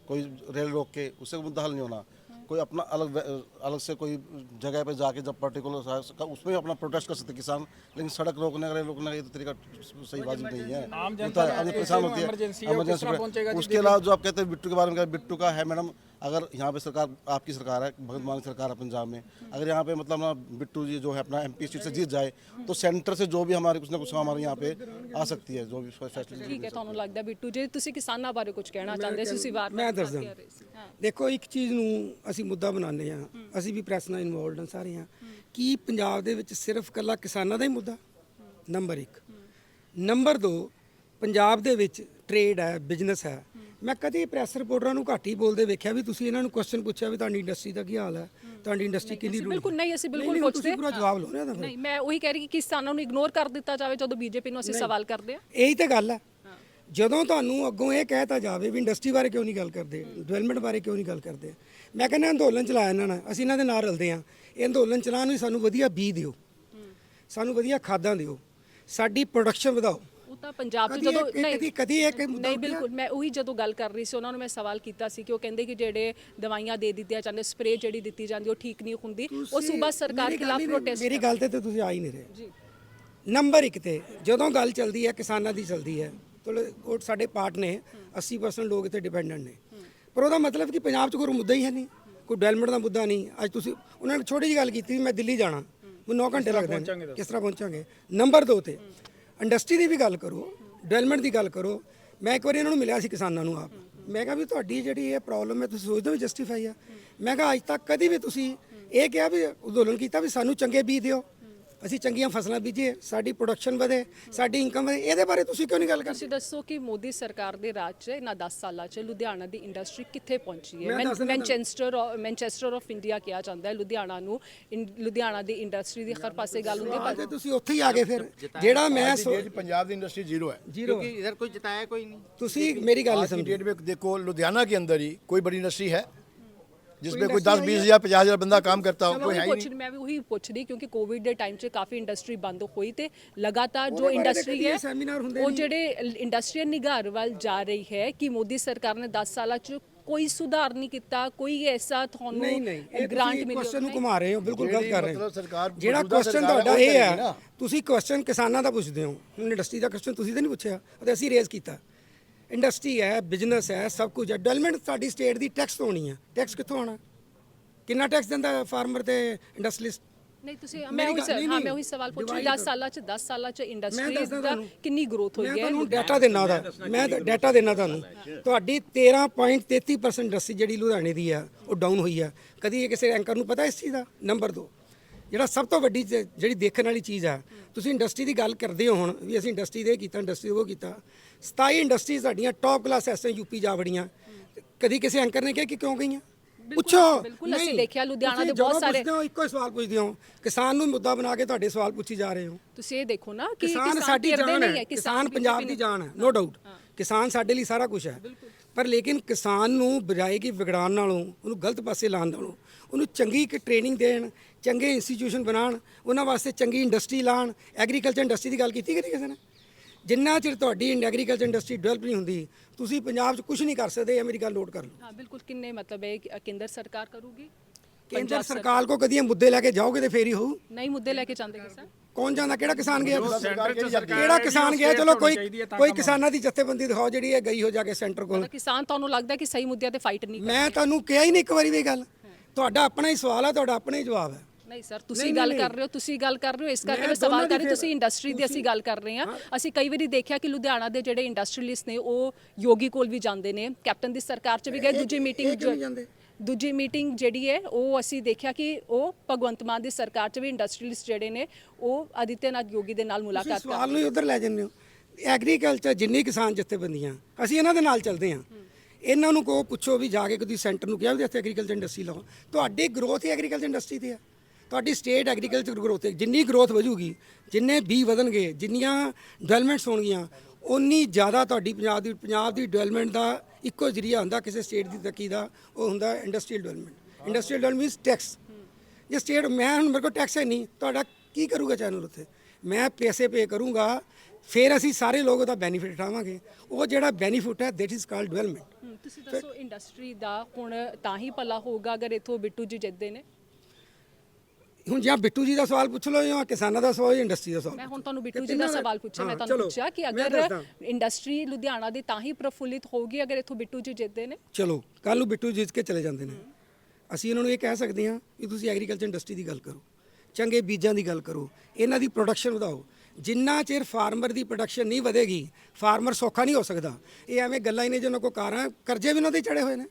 कोई रेल रोक के उससे मुद्दा हल नहीं होना कोई अपना अलग अलग से कोई जगह पे जाके जब पर्टिकुलर उसमें अपना प्रोटेस्ट कर सकते किसान लेकिन सड़क रोकने का रोकने का ये तो तरीका सही बात नहीं है। आम होता जनता है, परेशान होती है उसके अलावा जो आप कहते हैं बिट्टू के बारे में बिट्टू का है मैडम अगर यहाँ पे सरकार आपकी सरकार है भगत मान की सरकार है पंजाब में अगर यहाँ पे मतलब ना बिट्टू जी जो है अपना एमपी सीट से जीत जाए तो सेंटर से जो भी हमारे कुछ ना कुछ हमारे यहाँ पे आ सकती है जो भी फैसिलिटी ਠੀਕ ਹੈ ਤੁਹਾਨੂੰ ਲੱਗਦਾ ਬਿੱਟੂ ਜੀ ਤੁਸੀਂ ਕਿਸਾਨਾਂ ਬਾਰੇ ਕੁਝ ਕਹਿਣਾ ਚਾਹੁੰਦੇ ਸੀ ਤੁਸੀਂ ਵਾਰ ਮੈਂ ਦੱਸਦਾ ਦੇਖੋ ਇੱਕ ਚੀਜ਼ ਨੂੰ ਅਸੀਂ ਮੁੱਦਾ ਬਣਾਉਂਦੇ ਆ ਅਸੀਂ ਵੀ ਪ੍ਰੈਸ ਨਾਲ ਇਨਵੋਲਡ ਹਾਂ ਸਾਰੇ ਹਾਂ ਕੀ ਪੰਜਾਬ ਦੇ ਵਿੱਚ ਸਿਰਫ ਕੱਲਾ ਕਿਸਾਨਾਂ ਦਾ ਹੀ ਮੁੱਦਾ ਨੰਬਰ 1 ਨੰਬਰ 2 ਪੰਜਾਬ ਦੇ ਵਿੱਚ ਟ੍ਰੇਡ ਹੈ ਬਿਜ਼ਨਸ ਹੈ ਮੈਂ ਕਦੇ ਪ੍ਰੈਸ ਰਿਪੋਰਟਰਾਂ ਨੂੰ ਘੱਟ ਹੀ ਬੋਲਦੇ ਵੇਖਿਆ ਵੀ ਤੁਸੀਂ ਇਹਨਾਂ ਨੂੰ ਕੁਐਸਚਨ ਪੁੱਛਿਆ ਵੀ ਤੁਹਾਡੀ ਇੰਡਸਟਰੀ ਦਾ ਕੀ ਹਾਲ ਹੈ ਤੁਹਾਡੀ ਇੰਡਸਟਰੀ ਕਿੰਨੀ ਰੂਲ ਬਿਲਕੁਲ ਨਹੀਂ ਅਸੀਂ ਬਿਲਕੁਲ ਪੁੱਛਦੇ ਪੂਰਾ ਜਵਾਬ ਲਓ ਨਾ। ਨਹੀਂ ਮੈਂ ਉਹੀ ਕਹਿ ਰਹੀ ਕਿ ਕਿਸਾਨਾਂ ਨੂੰ ਇਗਨੋਰ ਕਰ ਦਿੱਤਾ ਜਾਵੇ ਜਦੋਂ ਬੀਜੇਪੀ ਨੂੰ ਅਸੀਂ ਸਵਾਲ ਕਰਦੇ ਆ ਇਹੀ ਤਾਂ ਗੱਲ ਹੈ। ਜਦੋਂ ਤੁਹਾਨੂੰ ਅੱਗੋਂ ਇਹ ਕਹਿਤਾ ਜਾਵੇ ਵੀ ਇੰਡਸਟਰੀ ਬਾਰੇ ਕਿਉਂ ਨਹੀਂ ਗੱਲ ਕਰਦੇ ਡਿਵੈਲਪਮੈਂਟ ਬਾਰੇ ਕਿਉਂ ਨਹੀਂ ਗੱਲ ਕਰਦੇ ਮੈਂ ਕਹਿੰਦਾ ਅੰਦੋਲਨ ਚਲਾਇਆ ਇਹਨਾਂ ਨੇ ਅਸੀਂ ਇਹਨਾਂ ਦੇ ਨਾਲ ਰਲਦੇ ਹਾਂ। ਇਹ ਅੰਦੋਲਨ ਚਲਾਉਣ ਨੂੰ ਸਾਨੂੰ ਵਧੀਆ ਬੀਜ ਦਿਓ। ਸਾਨੂੰ ਵਧੀਆ ਖਾਦਾਂ ਦਿਓ। ਸਾਡੀ ਪ੍ਰੋਡਕਸ਼ਨ ਵਧਾਓ। ਤਾਂ ਪੰਜਾਬ 'ਚ ਜਦੋਂ ਇੱਕ- ਕਦੀ ਕਦੀ ਇੱਕ ਮੁੱਦਾ ਨਹੀਂ? ਬਿਲਕੁਲ ਮੈਂ ਉਹੀ ਜਦੋਂ ਗੱਲ ਕਰ ਰਹੀ ਸੀ ਉਹਨਾਂ ਨੂੰ ਮੈਂ ਸਵਾਲ ਕੀਤਾ ਸੀ ਕਿ ਉਹ ਕਹਿੰਦੇ ਕਿ ਜਿਹੜੇ ਦਵਾਈਆਂ ਦੇ ਦਿੱਤੀਆਂ ਜਾਂਦੇ ਸਪਰੇ ਜਿਹੜੀ ਦਿੱਤੀ ਜਾਂਦੀ ਉਹ ਠੀਕ ਨਹੀਂ ਹੁੰਦੀ। ਉਹ ਸੂਬਾ ਸਰਕਾਰ ਖਿਲਾਫ ਨਹੀਂ- ਪ੍ਰੋਟੈਸਟ ਮੇਰੀ ਗੱਲ ਤੇ ਤੁਸੀਂ ਆ ਹੀ ਨਹੀਂ ਰਹੇ। ਜੀ। ਨੰਬਰ 1 ਤੇ ਜਦੋਂ ਗੱਲ ਚੱਲਦੀ ਹੈ ਕਿਸਾਨਾਂ ਦੀ ਚੱਲਦੀ ਹੈ ਉਹ ਸਾਡੇ ਪਾਰਟ ਨੇ 80% ਲੋਕ ਇੱਥੇ ਡਿਪੈਂਡੈਂਟ ਨੇ। ਪਰ ਉਹਦਾ ਮਤਲਬ ਕਿ ਪੰਜਾਬ 'ਚ ਕੋਈ ਮੁੱਦਾ ਹੀ ਹੈ ਨਹੀਂ। ਕੋਈ ਡਿਵੈਲਪਮੈਂਟ ਦਾ ਮੁੱਦਾ ਨਹੀਂ। ਅੱਜ ਤੁਸੀਂ ਉਹਨਾਂ ਨੇ ਛੋਟੀ ਜਿਹੀ ਗੱਲ ਕੀਤੀ ਮੈਂ ਦਿੱਲੀ ਜਾਣਾ। ਮੈਨੂੰ 9 ਘੰਟੇ ਲੱਗਦੇ ਨੇ। ਕਿਸ ਤਰ੍ਹਾਂ ਪਹੁੰਚਾਂਗੇ? ਨੰਬਰ 2 ਤੇ ਇੰਡਸਟਰੀ ਦੀ ਵੀ ਗੱਲ ਕਰੋ, ਡਿਵੈਲਪਮੈਂਟ ਦੀ ਗੱਲ ਕਰੋ, ਮੈਂ ਇੱਕ ਵਾਰੀ ਇਹਨਾਂ ਨੂੰ ਮਿਲਿਆ ਸੀ ਕਿਸਾਨਾਂ ਨੂੰ ਆਪ। ਮੈਂ ਕਿਹਾ ਵੀ ਤੁਹਾਡੀ ਜਿਹੜੀ ਇਹ ਪ੍ਰੋਬਲਮ ਹੈ, ਤੁਸੀਂ ਸੋਚਦੇ ਹੋ ਜਸਟੀਫਾਈ ਆ। ਮੈਂ ਕਿਹਾ ਅੱਜ ਤੱਕ ਕਦੀ ਵੀ ਤੁਸੀਂ ਇਹ ਕਿਹਾ ਵੀ ਅੰਦੋਲਨ ਕੀਤਾ ਵੀ ਸਾਨੂੰ ਚੰਗੇ ਬੀਜ ਦਿਓ। ਅਸੀਂ ਚੰਗੀਆਂ ਫਸਲਾਂ ਬੀਜੀਏ ਸਾਡੀ ਪ੍ਰੋਡਕਸ਼ਨ ਵਧੇ ਸਾਡੀ ਇਨਕਮ ਵਧੇ ਇਹਦੇ ਬਾਰੇ ਤੁਸੀਂ ਕਿਉਂ ਨਹੀਂ ਗੱਲ ਕਰਦੇ ਤੁਸੀਂ ਦੱਸੋ ਕਿ ਮੋਦੀ ਸਰਕਾਰ ਦੇ ਰਾਜ 'ਚ ਇਹਨਾਂ 10 ਸਾਲਾਂ 'ਚ ਲੁਧਿਆਣਾ ਦੀ ਇੰਡਸਟਰੀ ਕਿੱਥੇ ਪਹੁੰਚੀ ਹੈ ਮੈਂ ਮੈਨ- ਦੱਸ ਦਿੰਦਾ ਮੈਨਚੈਸਟਰ ਔਰ- ਮੈਨਚੈਸਟਰ ਆਫ ਇੰਡੀਆ ਕਿਹਾ ਜਾਂਦਾ ਹੈ ਲੁਧਿਆਣਾ ਨੂੰ ਇਨ- ਲੁਧਿਆਣਾ ਦੀ ਇੰਡਸਟਰੀ ਦੀ ਹਰ ਪਾਸੇ ਗੱਲ ਹੁੰਦੀ ਹੈ ਤੇ ਤੁਸੀਂ ਉੱਥੇ ਹੀ ਆ ਗਏ ਫਿਰ ਜਿਹੜਾ ਮੈਂ ਸੋ- डेट पंजाब की इंडस्ट्री जीरो है ਜ਼ੀਰੋ क्योंकि इधर कोई जिताया कोई नहीं ਤੁਸੀਂ ਮੇਰੀ ਗੱਲ आज की ਸਮਝੋ डेट में देखो लुधियाना के अंदर ही कोई बड़ी इंडस्ट्री है जिसमें कोई दस बीस हजार पचास हजार बंदा काम करता हो ਮੈਂ कोई है ਉਹੀ ही ਪੁੱਛ ਮੈਂ ਵੀ ਉਹੀ ਪੁੱਛ ਰਹੀ ਕਿਉਂਕਿ ਕੋਵਿਡ ਦੇ ਟਾਈਮ 'ਚ ਕਾਫੀ ਇੰਡਸਟਰੀ ਬੰਦ ਹੋਈ ਤੇ ਲਗਾਤਾਰ ਜੋ ਉਹਦੇ ਬਾਰੇ ਤਾਂ ਇੰਡਸਟਰੀ ਕਦੀ ਹੈ ਇਹ seminar ਹੁੰਦੇ ਉਹ ਨਹੀਂ। ਜਿਹੜੇ ਇੰਡਸਟਰੀਅਲ ਨਿਗਾਰ ਵੱਲ ਜਾ ਰਹੀ ਹੈ ਕਿ ਮੋਦੀ ਸਰਕਾਰ ਨੇ 10 ਸਾਲਾਂ 'ਚ ਕੋਈ ਸੁਧਾਰ ਨਹੀਂ ਕੀਤਾ ਕੋਈ ਐਸਾ ਤੁਹਾਨੂੰ ਨਹੀਂ ਨਹੀਂ ਇਹ ਗ੍ਰਾਂਟ ਤੁਸੀਂ ਮਿਲੀ ਕੁਐਸਚਨ ਨੂੰ ਘੁਮਾ ਰਹੇ ਹੋ ਬਿਲਕੁਲ ਗਲਤ ਜਿਹੜੀ ਕਰ ਰਹੇ ਮਤਲਬ ਸਰਕਾਰ ਹੋ ਜਿਹੜਾ ਮੌਜੂਦਾ ਕੁਐਸਚਨ ਸਰਕਾਰ ਹੈ, ਤੁਹਾਡਾ ਉਹ ਇਹ ਕਰੇਗੀ ਹੈ ਨਾ। ਤੁਸੀਂ ਕੁਐਸਚਨ ਕਿਸਾਨਾਂ ਦਾ ਪੁੱਛਦੇ ਹੋ ਹੁਣ ਇੰਡਸਟਰੀ ਦਾ ਕੁਐਸਚਨ ਤੁਸੀਂ ਤਾਂ ਨਹੀਂ ਪੁੱਛਿਆ ਅਤੇ ਅਸੀਂ ਰੇਜ਼ ਕੀਤਾ ਇੰਡਸਟਰੀ ਹੈ ਬਿਜ਼ਨਸ ਹੈ ਸਭ ਕੁਝ ਹੈ। ਡਿਵੈਲਪਮੈਂਟ ਸਾਡੀ ਸਟੇਟ ਦੀ ਟੈਕਸ ਤੋਂ ਹੋਣੀ ਹੈ ਟੈਕਸ ਕਿੱਥੋਂ ਆਉਣਾ? ਕਿੰਨਾ ਟੈਕਸ ਦਿੰਦਾ ਫਾਰਮਰ ਤੇ ਇੰਡਸਟਰੀਲਿਸਟ ਨਹੀਂ ਤੁਸੀਂ ਮੈਂ ਉਹੀ ਗੱਲ- ਸ- ਨਹੀਂ, ਹਾਂ ਮੈਂ ਉਹੀ ਸਵਾਲ ਪੁੱਛ ਰਹੀ divide 10 ਸਾਲਾਂ 'ਚ 10 ਸਾਲਾਂ 'ਚ ਮੈਂ ਇੰਡਸਟਰੀ ਦਾ ਤੁਹਾਨੂੰ। ਕਿੰਨੀ ਗਰੋਥ ਹੋਈ ਮੈਂ ਹੈ? ਤੁਹਾਨੂੰ ਡਾਟਾ ਦੇਣਾ ਦਾ ਮੈਂ ਡਾਟਾ ਦੇਣਾ ਤੁਹਾਨੂੰ। ਤੁਹਾਡੀ 13.33% ਇੰਡਸਟਰੀ ਜਿਹੜੀ ਲੁਧਿਆਣੇ ਦੀ ਆ ਉਹ ਡਾਊਨ ਹੋਈ ਆ। ਕਦੀ ਇਹ ਕਿਸੇ ਐਂਕਰ ਨੂੰ ਪਤਾ ਇਸ ਚੀਜ਼ ਦਾ? ਨੰਬਰ 2 ਜਿਹੜਾ ਸਭ ਤੋਂ ਵੱਡੀ ਚ- ਜਿਹੜੀ ਦੇਖਣ ਵਾਲੀ ਚੀਜ਼ ਆ ਤੁਸੀਂ ਇੰਡਸਟਰੀ ਦੀ ਗੱਲ ਕਰਦੇ ਹੋ ਹੁਣ ਵੀ ਅਸੀਂ ਇੰਡਸਟਰੀ ਦੇ ਕੀਤਾ ਇੰਡਸਟਰੀ ਉਹ ਕੀਤਾ। 27 ਇੰਡਸਟਰੀ ਸਾਡੀਆਂ ਟੌਪ ਕਲਾਸ ਐਸ ਯੂਪੀ ਜਾ ਵੜੀਆਂ। ਕਦੀ ਕਿਸੇ ਐਂਕਰ ਨੇ ਕਿਹਾ ਕਿ ਕਿਉਂ ਗਈਆਂ? ਪੁੱਛੋ। ਬਿਲਕੁਲ, ਅਸੀਂ ਨਹੀਂ, ਦੇਖਿਆ ਲੁਧਿਆਣਾ ਤੁਸੀਂ ਦੇ ਬਹੁਤ ਜਦੋਂ ਸਾਰੇ- ਪੁੱਛਦੇ ਹੋ ਇੱਕੋ ਹੀ ਸਵਾਲ ਪੁੱਛਦੇ ਹੋ ਕਿਸਾਨ ਨੂੰ ਮੁੱਦਾ ਬਣਾ ਕੇ ਤੁਹਾਡੇ ਸਵਾਲ ਪੁੱਛੀ ਜਾ ਰਹੇ ਹੋ। ਤੁਸੀਂ ਇਹ ਦੇਖੋ ਨਾ ਕਿ ਕਿਸਾਨ ਸਾਡੀ ਜਾਨ ਹੈ ਕਿਸਾਨ ਪੰਜਾਬ ਦੀ ਜਾਨ ਹੈ ਨੋ ਡਾਊਟ ਕਿਸਾਨ ਸਾਡੇ ਲਈ ਸਾਰਾ ਕੁਝ ਹੈ। ਪਰ ਲੇਕਿਨ ਕਿਸਾਨ ਨੂੰ ਬਜਾਏ ਕਿ ਵਿਗੜਾਉਣ ਨਾਲੋਂ ਉਹਨੂੰ ਗਲਤ ਪਾਸੇ ਲਾਉਣ ਨਾਲੋਂ ਉਹਨੂੰ ਚੰਗੀ ਇੱਕ ਟ੍ਰੇਨਿੰਗ ਦੇਣ ਚੰਗੇ ਇੰਸਟੀਟਿਊਸ਼ਨ ਬਣਾਉਣ ਉਹਨਾਂ ਵਾਸਤੇ ਚੰਗੀ ਇੰਡਸਟਰੀ ਲਾਣ ਐਗਰੀਕਲਚਰ ਇੰਡਸਟਰੀ ਦੀ ਗੱਲ ਕੀਤੀ ਕਦੀ ਕਿਸੇ ਨੇ? ਜਿੰਨਾ ਚਿਰ ਤੁਹਾਡੀ ਐਗਰੀਕਲਚਰ ਇੰਡਸਟਰੀ ਡਿਵੈਲਪ ਨਹੀਂ ਹੁੰਦੀ ਤੁਸੀਂ ਪੰਜਾਬ 'ਚ ਕੁਝ ਨਹੀਂ ਕਰ ਸਕਦੇ ਇਹ ਮੇਰੀ ਗੱਲ ਨੋਟ ਕਰ ਲਓ। ਹਾਂ ਬਿਲਕੁਲ ਕਿੰਨੇ ਮਤਲਬ ਹੈ ਕਿ ਕੇਂਦਰ ਸਰਕਾਰ ਕਰੂਗੀ? ਕੇਂਦਰ ਸਰਕਾਰ ਕੋ ਕਦੀ ਇਹ ਮੁੱਦੇ ਲੈ ਕੇ ਜਾਓਗੇ ਤੇ ਫੇਰ ਹੀ ਹੋਊ। ਨਹੀਂ ਮੁੱਦੇ ਲੈ ਕੇ ਜਾਂਦੇ ਕਿਸਾਨ। ਕੌਣ ਜਾਂਦਾ? ਕਿਹੜਾ ਕਿਸਾਨ ਗਿਆ? 'ਚ ਕਿਹੜਾ ਕਿਸਾਨ ਗਿਆ? ਚਲੋ ਕੋਈ ਕੋਈ ਕਿਸਾਨਾਂ ਦੀ ਜਥੇਬੰਦੀ ਦਿਖਾਓ ਜਿਹੜੀ ਇਹ ਗਈ ਹੋ ਜਾ ਕੇ ਸੈਂਟਰ ਕੋਲ। ਕਿਸਾਨ ਤੁਹਾਨੂੰ ਲੱਗਦਾ ਕਿ ਸਹੀ ਮੁੱਦਿਆਂ ਤੇ ਫਾਈਟ ਨਹੀਂ ਮੈਂ ਤੁਹਾਨੂੰ ਕਿਹਾ ਹੀ ਨਹੀਂ ਇੱਕ ਵਾਰੀ ਵੀ ਇਹ ਗੱਲ। ਤੁਹਾਡਾ ਆਪਣਾ ਹੀ ਸਵਾਲ ਹੈ ਤੁਹਾਡਾ ਆਪਣਾ ਹੀ ਜਵਾਬ ਹੈ। ਨਹੀਂ ਸਰ ਤੁਸੀਂ ਗੱਲ ਕਰ ਰਹੇ ਹੋ ਤੁਸੀਂ ਗੱਲ ਕਰ ਰਹੇ ਹੋ ਇਸ ਕਰਕੇ ਮੈਂ ਸਵਾਲ ਕਰ ਰਹੀ ਤੁਸੀਂ ਇੰਡਸਟਰੀ ਦੀ ਅਸੀਂ ਗੱਲ ਕਰ ਰਹੇ ਹਾਂ। ਅਸੀਂ ਕਈ ਵਾਰੀ ਦੇਖਿਆ ਕਿ ਲੁਧਿਆਣਾ ਦੇ ਜਿਹੜੇ ਇੰਡਸਟਰੀਅਲਿਸਟ ਨੇ ਉਹ ਯੋਗੀ ਕੋਲ ਵੀ ਜਾਂਦੇ ਨੇ ਕੈਪਟਨ ਦੀ ਸਰਕਾਰ 'ਚ ਵੀ ਗਏ ਦੂਜੀ ਮੀਟਿੰਗ ਦੂਜੀ ਮੀਟਿੰਗ ਜਿਹੜੀ ਹੈ ਉਹ ਅਸੀਂ ਦੇਖਿਆ ਕਿ ਉਹ ਭਗਵੰਤ ਮਾਨ ਦੀ ਸਰਕਾਰ 'ਚ ਵੀ ਇੰਡਸਟਰੀਅਲਿਸਟ ਜਿਹੜੇ ਨੇ ਉਹ ਆਦਿੱਤਿਆਨਾਥ ਯੋਗੀ ਦੇ ਨਾਲ ਮੁਲਾਕਾਤ ਕਰ ਸਵਾਲ ਨੂੰ ਉਧਰ ਲੈ ਜਾਂਦੇ ਹੋ। ਐਗਰੀਕਲਚਰ ਜਿੰਨੀ ਕਿਸਾਨ ਜਥੇਬੰਦੀਆਂ ਅਸੀਂ ਇਹਨਾਂ ਦੇ ਨਾਲ ਚੱਲਦੇ ਹਾਂ। ਇਹਨਾਂ ਨੂੰ ਕੋ ਪੁੱਛੋ ਵੀ ਜਾ ਕੇ ਕਦੀ ਸੈਂਟਰ ਨੂੰ ਕਿਹਾ ਵੀ ਇੱਥੇ ਐਗਰੀਕਲਚਰ ਇੰਡਸਟਰੀ ਲਾਓ। ਤੁਹਾਡੀ ਗਰੋਥ ਹੀ ਐਗਰੀਕਲਚਰ ਇੰਡਸਟਰੀ ਤੇ ਹੈ ਤੁਹਾਡੀ ਸਟੇਟ ਐਗਰੀਕਲਚਰ ਗਰੋਥ ਹੈ ਜਿੰਨੀ ਗਰੋਥ ਵਧੂਗੀ ਜਿੰਨੇ ਬੀ ਵਧਣਗੇ ਜਿੰਨੀਆਂ ਡਿਵੈਲਪਮੈਂਟਸ ਹੋਣਗੀਆਂ ਉਨੀ ਜ਼ਿਆਦਾ ਤੁਹਾਡੀ ਪੰਜਾਬ ਦੀ ਪੰਜਾਬ ਦੀ ਡਿਵੈਲਪਮੈਂਟ ਦਾ ਇੱਕੋ ਜ਼ਰੀਆ ਹੁੰਦਾ, ਕਿਸੇ ਸਟੇਟ ਦੀ ਤਰੱਕੀ ਦਾ, ਉਹ ਹੁੰਦਾ industrial development industrial development means tax ਜੇ ਸਟੇਟ ਮੈਂ ਹੁਣ ਮੇਰੇ ਕੋਲ ਟੈਕਸ ਹੈ ਨਹੀਂ, ਤੁਹਾਡਾ ਕੀ ਕਰੂਗਾ ਚੈਨਲ ਉੱਥੇ? ਮੈਂ ਪੈਸੇ ਪੇ ਕਰੂੰਗਾ, ਫਿਰ ਅਸੀਂ ਸਾਰੇ ਲੋਕ ਉਹਦਾ ਬੈਨੀਫਿਟ ਉਠਾਵਾਂਗੇ। ਉਹ ਜਿਹੜਾ ਬੈਨੀਫਿਟ ਹੈ ਦੈਟ ਇਜ਼ ਕਾਲਡ ਡਿਵੈਲਪਮੈਂਟ ਤੁਸੀਂ ਦੱਸੋ ਇੰਡਸਟਰੀ ਦਾ ਹੁਣ ਤਾਂ ਹੀ ਭਲਾ ਹੋਊਗਾ ਅਗਰ ਇਥੋਂ ਬਿੱਟੂ ਜੀ ਜਿੱਤਦੇ ਨੇ? ਹੁਣ ਜਾਂ ਬਿੱਟੂ ਜੀ ਦਾ ਸਵਾਲ ਪੁੱਛ ਲਓ ਜਾਂ ਕਿਸਾਨਾਂ ਦਾ ਸਵਾਲ ਜਾਂ ਇੰਡਸਟਰੀ ਦਾ ਸਵਾਲ ਮੈਂ ਹੁਣ ਤੁਹਾਨੂੰ ਬਿੱਟੂ ਜੀ ਦਾ ਸਵਾਲ ਪੁੱਛਿਆ ਮੈਂ ਤੁਹਾਨੂੰ ਪੁੱਛਿਆ ਕਿ ਅਗਰ। ਇੰਡਸਟਰੀ ਲੁਧਿਆਣਾ ਦੀ ਤਾਂ ਹੀ ਪ੍ਰਫੁੱਲਿਤ ਹੋਊਗੀ ਅਗਰ ਇਥੋਂ ਬਿੱਟੂ ਜੀ ਜਿੱਤਦੇ ਨੇ? ਚਲੋ ਕੱਲ ਨੂੰ ਬਿੱਟੂ ਜਿੱਤ ਕੇ ਚਲੇ ਜਾਂਦੇ ਨੇ। ਅਸੀਂ ਇਹਨਾਂ ਨੂੰ ਇਹ ਕਹਿ ਸਕਦੇ ਹਾਂ ਕਿ ਤੁਸੀਂ ਐਗਰੀਕਲਚਰ ਇੰਡਸਟਰੀ ਦੀ ਗੱਲ ਕਰੋ ਚੰਗੇ ਬੀਜਾਂ ਦੀ ਗੱਲ ਕਰੋ ਇਹਨਾਂ ਦੀ ਪ੍ਰੋਡਕਸ਼ਨ ਵਧਾਓ। ਜਿੰਨਾ ਚਿਰ ਫਾਰਮਰ ਦੀ ਪ੍ਰੋਡਕਸ਼ਨ ਨਹੀਂ ਵਧੇਗੀ ਫਾਰਮਰ ਸੌਖਾ ਨਹੀਂ ਹੋ ਸਕਦਾ। ਇਹ ਐਵੇਂ ਗੱਲਾਂ ਹੀ ਨੇ ਜਿਹਨਾਂ ਕੋ ਕਾਰਾਂ ਕਰਜ਼ੇ ਵੀ ਉਹਨਾਂ ਦੇ ਚੜੇ ਹੋਏ ਨੇ।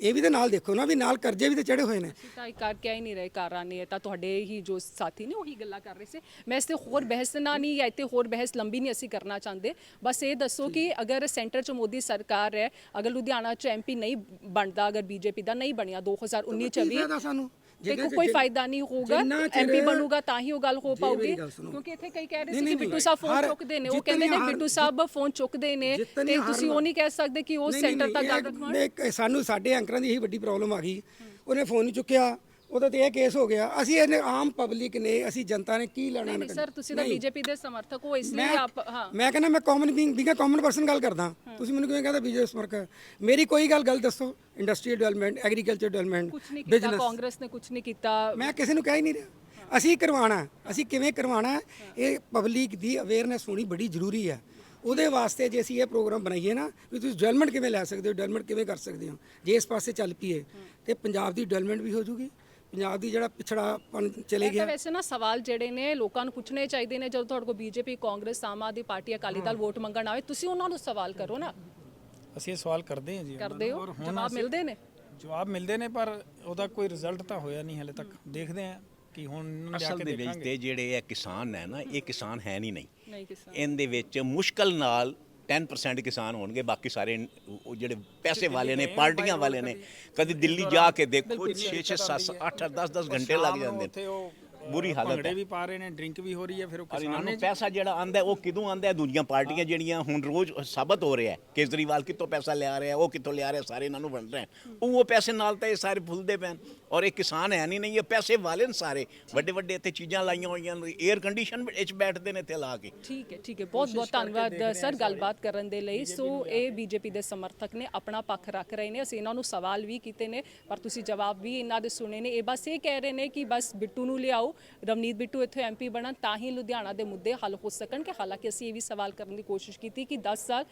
ਇਹ ਵੀ ਤੇ ਨਾਲ ਦੇਖੋ ਨਾ ਵੀ ਨਾਲ ਕਰਜ਼ੇ ਵੀ ਤੇ ਚੜੇ ਹੋਏ ਨੇ। ਤਾਂ ਇਹ ਕਰ ਕਹਿ ਹੀ ਨਹੀਂ ਰਹੇ ਕਾਰਾਂ ਨੇ ਇਹ ਤਾਂ ਤੁਹਾਡੇ ਹੀ ਜੋ ਸਾਥੀ ਨੇ ਉਹੀ ਗੱਲਾਂ ਕਰ ਰਹੇ ਸੀ। ਮੈਂ ਇਸ ਤੇ ਹੋਰ ਬਹਿਸ ਨਾ ਨਹੀਂ ਜਾਂ ਇੱਥੇ ਹੋਰ ਬਹਿਸ ਲੰਬੀ ਨਹੀਂ ਅਸੀਂ ਕਰਨਾ ਚਾਹੁੰਦੇ। ਬਸ ਇਹ ਦੱਸੋ ਕਿ ਅਗਰ ਸੈਂਟਰ 'ਚ ਮੋਦੀ ਸਰਕਾਰ ਹੈ ਅਗਰ ਲੁਧਿਆਣਾ 'ਚ ਐਮਪੀ ਨਹੀਂ ਬਣਦਾ ਅਗਰ ਬੀਜੇਪੀ ਦਾ ਨਹੀਂ ਬਣਿਆ 2019 ਚ ਵੀ ਸਾਨੂੰ? ਦੇਖੋ ਕੋਈ ਫਾਇਦਾ ਨਹੀਂ ਹੋਊਗਾ ਐਮਪੀ ਬਣੂਗਾ ਤਾਂ ਹੀ ਉਹ ਗੱਲ ਹੋ ਪਾਊਗੀ। ਕਿਉਂਕਿ ਇੱਥੇ ਕਈ ਕਹਿ ਰਹੇ ਸੀ ਕਿ ਬਿੱਟੂ ਸਾਹਿਬ ਫੋਨ ਚੁੱਕਦੇ ਨੇ। ਉਹ ਕਹਿੰਦੇ ਨੇ ਬਿੱਟੂ ਸਾਹਿਬ ਫੋਨ ਚੁੱਕਦੇ ਨੇ ਤੇ ਤੁਸੀਂ ਉਹ ਨਹੀਂ ਕਹਿ ਸਕਦੇ ਕਿ ਉਹ ਸੈਂਟਰ ਤੱਕ ਗੱਲ ਰੱਖਣ। ਸਾਨੂੰ ਸਾਡੇ ਐਂਕਰਾਂ ਦੀ ਇਹੀ ਵੱਡੀ ਪ੍ਰੋਬਲਮ ਆ ਗਈ। ਉਹਨੇ ਫੋਨ ਨਹੀਂ ਚੁੱਕਿਆ। ਉਹਦਾ ਤੇ ਇਹ ਕੇਸ ਹੋ ਗਿਆ। ਅਸੀਂ ਇਹਨੇ ਆਮ ਪਬਲਿਕ ਨੇ ਅਸੀਂ ਜਨਤਾ ਨੇ ਕੀ ਲੈਣਾ ਨਹੀਂ ਸਰ ਤੁਸੀਂ ਤਾਂ ਬੀਜੇਪੀ ਦੇ ਸਮਰਥਕ ਹੋ ਇਸ ਲਈ ਆਪ ਹਾਂ। ਮੈਂ ਕਹਿੰਦਾ ਮੈਂ ਕਾਮਨ ਬੀਇੰਗ ਬੀਗਾ ਕਾਮਨ ਪਰਸਨ ਗੱਲ ਕਰਦਾ। ਤੁਸੀਂ ਮੈਨੂੰ ਕਿਵੇਂ ਕਹਿੰਦਾ ਬੀਜੇਪੀ ਸਮਰਥਕ? ਮੇਰੀ ਕੋਈ ਗੱਲ ਗੱਲ ਦੱਸੋ। ਇੰਡਸਟਰੀਅਲ ਡਿਵੈਲਪਮੈਂਟ ਐਗਰੀਕਲਚਰ ਡਿਵੈਲਪਮੈਂਟ ਕੀਤਾ ਕਾਂਗਰਸ ਨੇ ਕੁਝ ਨਹੀਂ ਕੀਤਾ। ਮੈਂ ਕਿਸੇ ਨੂੰ ਕਹਿ ਹੀ ਨਹੀਂ ਰਿਹਾ। ਅਸੀਂ ਕਰਵਾਉਣਾ ਹੈ। ਅਸੀਂ ਕਿਵੇਂ ਕਰਵਾਉਣਾ ਹੈ, ਇਹ ਪਬਲਿਕ ਦੀ ਅਵੇਅਰਨੈਸ ਹੋਣੀ ਬੜੀ ਜ਼ਰੂਰੀ ਹੈ। ਉਹਦੇ ਵਾਸਤੇ ਜੇ ਅਸੀਂ ਇਹ ਪ੍ਰੋਗਰਾਮ ਬਣਾਈਏ ਨਾ ਵੀ ਤੁਸੀਂ ਡਿਵੈਲਪਮੈਂਟ ਕਿਵੇਂ ਲੈ ਸਕਦੇ ਹੋ ਡਿਵੈਲਪਮੈਂਟ ਕਿਵੇਂ ਕਰ ਸਕਦੇ ਹੋ? ਜੇ ਇਸ ਪਾਸੇ ਚੱਲ ਪਈਏ ਤੇ ਪੰਜਾਬ ਦੀ ਡਿਵੈਲਪਮੈਂਟ ਵੀ ਹੋ ਜੂਗੀ। ਪੰਜਾਬ ਦੀ ਜਿਹੜਾ ਪਿਛੜਾਪਨ ਚਲੇ ਇਹ ਗਿਆ। ਤਾਂ ਵੈਸੇ ਨਾ ਸਵਾਲ ਜਿਹੜੇ ਨੇ ਲੋਕਾਂ ਨੂੰ ਪੁੱਛਣੇ ਚਾਹੀਦੇ ਨੇ ਜਦੋਂ ਤੁਹਾਡੇ ਕੋਲ BJP Congress Aam Aadmi party Akali Dal vote ਮੰਗਣ ਆਵੇ ਤੁਸੀਂ ਉਹਨਾਂ ਨੂੰ ਸਵਾਲ ਕਰੋ ਨਾ। ਅਸੀਂ ਇਹ ਸਵਾਲ ਕਰਦੇ ਹਾਂ ਜੀ। ਕਰਦੇ ਹੋ? ਜਵਾਬ ਮਿਲਦੇ ਨੇ? ਜਵਾਬ ਮਿਲਦੇ ਨੇ ਪਰ ਉਹਦਾ ਕੋਈ ਰਿਜ਼ਲਟ ਤਾਂ ਹੋਇਆ ਨਹੀਂ ਹਲੇ ਤੱਕ। ਦੇਖਦੇ ਹਾਂ ਕਿ ਹੁਣ ਜਾ ਅਸਲ ਕੇ ਦੇ ਵਿੱਚ ਦੇਖਾਂਗੇ। ਤੇ ਜਿਹੜੇ ਇਹ ਕਿਸਾਨ ਹੈ ਨਾ ਇਹ ਕਿਸਾਨ ਹੈ ਨਹੀਂ ਨਹੀਂ। ਨਹੀਂ ਕਿਸਾਨ। ਇਹਦੇ ਵਿੱਚ ਮੁਸ਼ਕਲ ਨਾਲ 10% ਕਿਸਾਨ ਹੋਣਗੇ ਬਾਕੀ ਸਾਰੇ ਉਹ ਜਿਹੜੇ ਪੈਸੇ ਵਾਲੇ ਨੇ ਪਾਰਟੀਆਂ ਵਾਲੇ ਨੇ ਕਦੀ ਦਿੱਲੀ ਜਾ ਕੇ ਦੇਖੋ 6 6 7 8 10 10 ਘੰਟੇ ਲੱਗ ਜਾਂਦੇ ਨੇ। ਬੁਰੀ ਹਾਲਤ ਭੰਗੜੇ ਹੈ। ਵੀ ਪਾ ਰਹੇ ਨੇ ਡਰਿੰਕ ਵੀ ਹੋ ਰਹੀ ਹੈ ਫਿਰ ਉਹ ਔਰ ਇਹਨਾਂ ਕਿਸਾਨ ਨੂੰ ਪੈਸਾ ਜਿਹੜਾ ਆਂਦਾ ਉਹ ਕਿਦੋਂ ਆਂਦਾ ਦੂਜੀਆਂ ਪਾਰਟੀਆਂ ਜਿਹੜੀਆਂ ਹੁਣ ਰੋਜ਼ ਸਾਬਤ ਹੋ ਰਿਹਾ ਹੈ ਕੇਜਰੀਵਾਲ ਕਿੱਥੋਂ ਪੈਸਾ ਲਿਆ ਰਿਹਾ ਉਹ ਕਿੱਥੋਂ ਲਿਆ ਰਿਹਾ ਸਾਰੇ ਇਹਨਾਂ ਨੂੰ ਵੰਡ ਰਹੇ ਹੈ। ਉਹ ਪੈਸੇ ਨਾਲ ਤਾਂ ਇਹ ਸਾਰੇ ਫੁੱਲਦੇ ਪੈਣ ਔਰ ਇਹ ਕਿਸਾਨ ਹੈ ਨਹੀਂ ਨਹੀਂ ਇਹ ਪੈਸੇ ਵਾਲੇ ਨੇ ਸਾਰੇ। ਵੱਡੇ ਵੱਡੇ ਇੱਥੇ ਚੀਜ਼ਾਂ ਲਾਈਆਂ ਹੋਈਆਂ ਨੇ 에ਅਰ ਕੰਡੀਸ਼ਨ ਵਿੱਚ ਬੈਠਦੇ ਨੇ ਇੱਥੇ ਲਾ ਕੇ। ਠੀਕ ਹੈ ਠੀਕ ਹੈ। ਬਹੁਤ ਬਹੁਤ ਧੰਨਵਾਦ ਸਰ ਗੱਲਬਾਤ ਕਰਨ ਦੇ ਲਈ। ਸੋ ਇਹ ਬੀਜੇਪੀ ਦੇ ਸਮਰਥਕ ਨੇ ਆਪਣਾ ਪੱਖ ਰੱਖ ਰਹੇ ਨੇ। ਅਸੀਂ ਇਹਨਾਂ ਨੂੰ ਸਵਾਲ ਵੀ ਕੀਤੇ ਨੇ ਪਰ ਤੁਸੀਂ ਜਵਾਬ ਵੀ ਇਹਨਾਂ ਦੇ ਸੁਣੇ ਨੇ। ਇਹ ਬਸ ਇਹ ਕਹਿ ਰਹੇ ਨੇ ਕਿ ਬਸ ਬਿੱਟੂ ਨੂੰ ਲਿਆਓ ਰਵਨੀਤ ਬਿੱਟੂ ਇੱਥੇ ਐਮਪੀ ਬਣਨ ਤਾਂ ਹੀ ਲੁਧਿਆਣਾ ਦੇ ਮੁੱਦੇ ਹੱਲ ਹੋ ਸਕਣ ਕਿ ਹਾਲਾਂਕਿ ਅਸੀਂ ਇਹ ਵੀ ਸਵਾਲ ਕਰਨ ਦੀ ਕੋਸ਼ਿਸ਼ ਕੀਤੀ ਕਿ 10 ਸਾਲ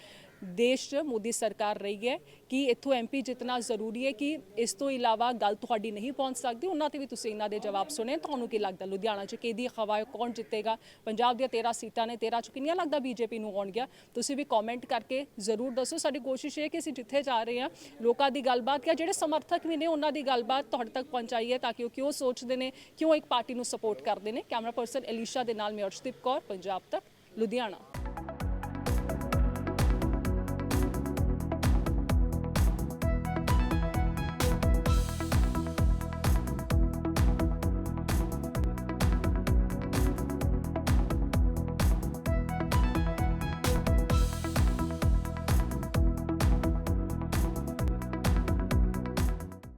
ਦੇਸ਼ 'ਚ ਮੋਦੀ ਸਰਕਾਰ ਰਹੀ ਹੈ ਕਿ ਇੱਥੋਂ ਐਮਪੀ ਜਿਤਨਾ ਜ਼ਰੂਰੀ ਹੈ ਕਿ ਇਸ ਤੋਂ ਇਲਾਵਾ ਗੱਲ ਤੁਹਾਡੀ ਨਹੀਂ ਪਹੁੰਚ ਸਕਦੀ। ਉਹਨਾਂ ਤੇ ਵੀ ਤੁਸੀਂ ਇਹਨਾਂ ਦੇ ਜਵਾਬ ਸੁਣੇ। ਤੁਹਾਨੂੰ ਕੀ ਲੱਗਦਾ? ਲੁਧਿਆਣਾ 'ਚ ਕਿਹਦੀ ਹਵਾ ਹੈ? ਕੌਣ ਜਿੱਤੇਗਾ? ਪੰਜਾਬ ਦੀਆਂ 13 ਸੀਟਾਂ ਨੇ। 13 ਚ ਕਿੰਨੀਆਂ ਲੱਗਦਾ ਬੀਜੇਪੀ ਨੂੰ ਆਉਣਗੀਆਂ ਤੁਸੀਂ ਵੀ ਕਮੈਂਟ ਕਰਕੇ ਜ਼ਰੂਰ ਦੱਸੋ। ਸਾਡੀ ਕੋਸ਼ਿਸ਼ ਇਹ ਹੈ ਕਿ ਅਸੀਂ ਜਿੱਥੇ ਜਾ ਰਹੇ ਹਾਂ, ਲੋਕਾਂ ਦੀ ਗੱਲਬਾਤ ਜਾਂ ਜਿਹੜੇ ਸਮਰਥਕ ਵੀ ਨੇ, ਉਹਨਾਂ ਦੀ ਗੱਲਬਾਤ ਤੁਹਾਡੇ ਤੱਕ ਪਹੁੰਚਾਈਏ ਤਾਂ ਕਿ ਉਹ ਕਿਉਂ ਸੋਚਦੇ ਨੇ, ਕਿਉਂ ਇੱਕ ਪਾਰਟੀ ਨੂੰ ਸਪੋਰਟ ਕਰਦੇ ਨੇ? ਕੈਮਰਾ ਪਰਸਨ ਐਲੀਸ਼ਾ ਦੇ ਨਾਲ ਮੈਂ ਅਰਸ਼ਦੀਪ ਕੌਰ, ਪੰਜਾਬ ਤੱਕ, ਲੁਧਿਆਣਾ।